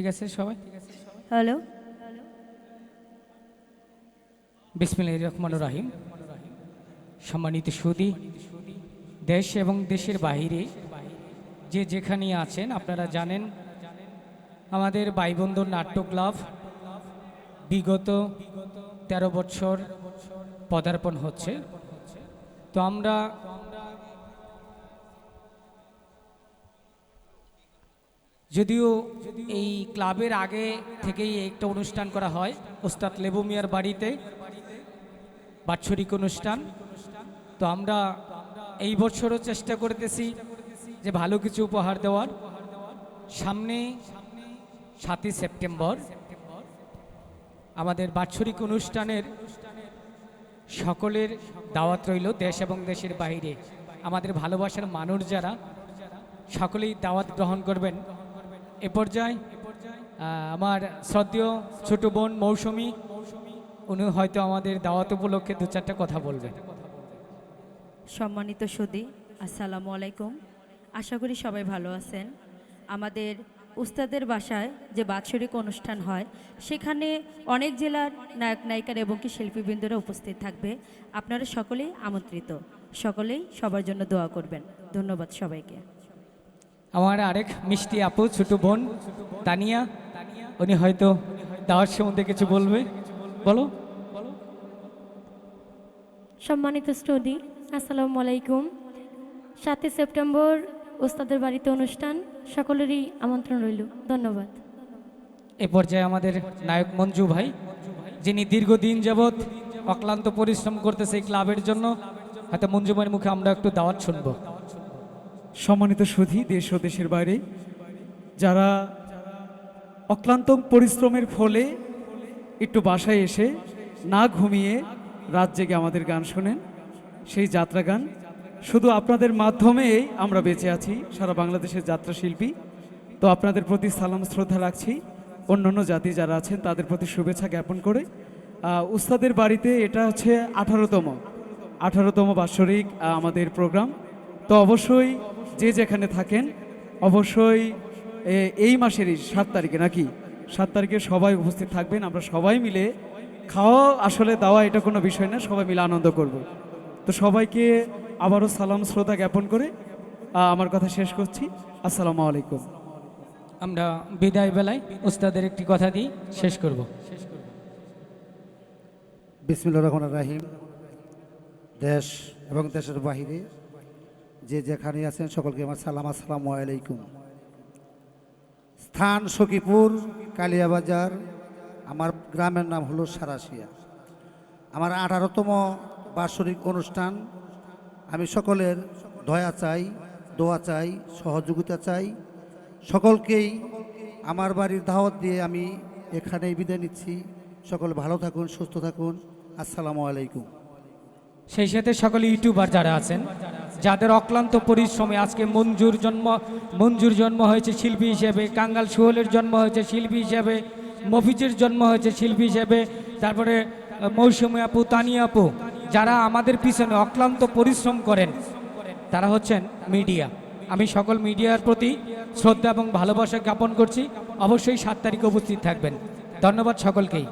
ঠিক আছে সবাই? হ্যালো? বিসমিল্লাহ রহমান রাহিম। সম্মানিত সুদি দেশ এবং দেশের বাহিরে যে যেখানে আছেন আপনারা জানেন আমাদের বাইবন্ধু নাট্য ক্লাব বিগত তেরো বছর পদার্পণ হচ্ছে। তো আমরা যদিও এই ক্লাবের আগে থেকেই একটা অনুষ্ঠান করা হয়, ওস্তাদ লেবু মিয়ার বাড়িতে, বাৎসরিক অনুষ্ঠান। তো আমরা এই বছরও চেষ্টা করতেছি যে ভালো কিছু উপহার দেওয়ার। সামনে সাতই সেপ্টেম্বর, আমাদের বাৎসরিক অনুষ্ঠানের সকলের দাওয়াত রইল দেশ এবং দেশের বাইরে। আমাদের ভালোবাসার মানুষ যারা, সকলেই দাওয়াত গ্রহণ করবেন। এ পর্যায়ে আমার শ্রদ্ধেয় ছোট বোন মৌসুমী, উনি হয়তো আমাদের দাওয়াত উপলক্ষে দু চারটা কথা বলবেন। সম্মানিত সুদী, আসসালামু আলাইকুম। আশা করি সবাই ভালো আছেন। আমাদের উস্তাদের বাসায় যে বাৎসরিক অনুষ্ঠান হয়, সেখানে অনেক জেলার নায়ক নায়িকার এবং কি শিল্পীবৃন্দরা উপস্থিত থাকবে। আপনারা সকলেই আমন্ত্রিত। সকলেই সবার জন্য দোয়া করবেন। ধন্যবাদ সবাইকে। আমার আরেক মিষ্টি আপু ছোট বোন তানিয়া। উনি হয়তো দাওয়ার সম্বন্ধে কিছু বলবে। বলো। সম্মানিত স্টুডি আসসালামু আলাইকুম। সাতই সেপ্টেম্বর ওস্তাদের বাড়িতে অনুষ্ঠান সকলেরই আমন্ত্রণ রইল। ধন্যবাদ। এ পর্যায়ে আমাদের নায়ক মঞ্জু ভাই যিনি দীর্ঘদিন যাবৎ অক্লান্ত পরিশ্রম করতেছে এই ক্লাবের জন্য হয়তো মঞ্জু ভাইয়ের মুখে আমরা একটু দাওয়াত শুনব। সম্মানিত সুধী দেশ ও দেশের বাইরে, যারা অক্লান্ত পরিশ্রমের ফলে একটু বাসায় এসে না ঘুমিয়ে রাত জেগে আমাদের গান শোনেন, সেই যাত্রা গান। শুধু আপনাদের মাধ্যমেই আমরা বেঁচে আছি, সারা বাংলাদেশের যাত্রা শিল্পী। তো আপনাদের প্রতি সালাম, শ্রদ্ধা রাখছি। অন্যান্য জাতি যারা আছেন, তাদের প্রতি শুভেচ্ছা জ্ঞাপন করে। উস্তাদের বাড়িতে এটা হচ্ছে আঠারোতম আঠারোতম বাৎসরিক আমাদের প্রোগ্রাম। তো অবশ্যই যে যেখানে থাকেন অবশ্যই এই মাসেরই সাত তারিখে নাকি? সাত তারিখে সবাই উপস্থিত থাকবেন আমরা সবাই মিলে খাওয়া আসলে দেওয়া এটা কোনো বিষয় না সবাই মিলে আনন্দ করব। তো সবাইকে আবারও সালাম শ্রোতা জ্ঞাপন করে আমার কথা শেষ করছি। আসসালামু আলাইকুম। আমরা বিদায় বেলায় উস্তাদের একটি কথা দিই শেষ করব। বিসমিল্লা রহমান রাহিম। দেশ এবং দেশের বাহিরে যে যেখানে আছেন সকলকে আমার সালাম, আসসালামু আলাইকুম। স্থান সখীপুর, কালিয়াবাজার, আমার গ্রামের নাম হলো সারাশিয়া। আমার আঠারোতম বার্ষিক অনুষ্ঠান। আমি সকলের দয়া চাই, দোয়া চাই, সহযোগিতা চাই। সকলকেই আমার বাড়ির দাওয়াত দিয়ে আমি এখানেই বিদায় নিচ্ছি। সকল ভালো থাকুন, সুস্থ থাকুন। আসসালামু আলাইকুম। সেই সাথে সকল ইউটিউবার যারা আছেন যাদের অক্লান্ত পরিশ্রমে আজকে মঞ্জুর জন্ম মঞ্জুর জন্ম হয়েছে শিল্পী হিসেবে, কাঙ্গাল সুহলের জন্ম হয়েছে শিল্পী হিসেবে, মফিজের জন্ম হয়েছে শিল্পী হিসেবে, তারপরে মৌসুমী আপু তানিয়া আপু, যারা আমাদের পিছনে অক্লান্ত পরিশ্রম করেন, তারা হচ্ছেন মিডিয়া। আমি সকল মিডিয়ার প্রতি শ্রদ্ধা এবং ভালোবাসা জ্ঞাপন করছি। অবশ্যই সাত তারিখে উপস্থিত থাকবেন। ধন্যবাদ সকলকেই।